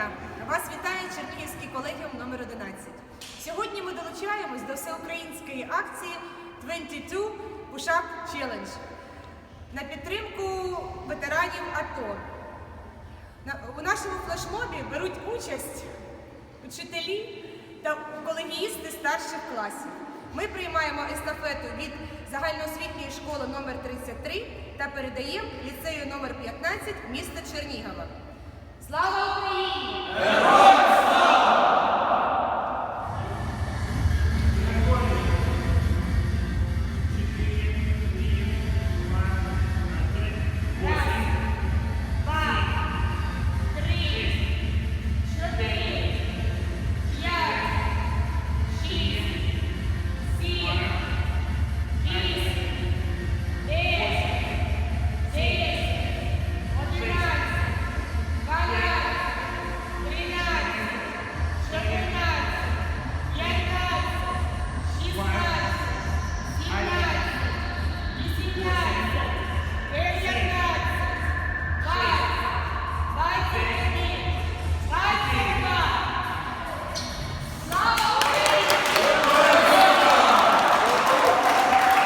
дня! Вас вітає Чернігівський колегіум номер 11. Сьогодні ми долучаємось до всеукраїнської акції 22 Push-Up Challenge на підтримку ветеранів АТО. У нашому флешмобі беруть участь учителі та колегіїсти старших класів. Ми приймаємо естафету від загальноосвітньої школи номер 33 та передаємо ліцею номер 15 міста Чернігова. Слава Україні!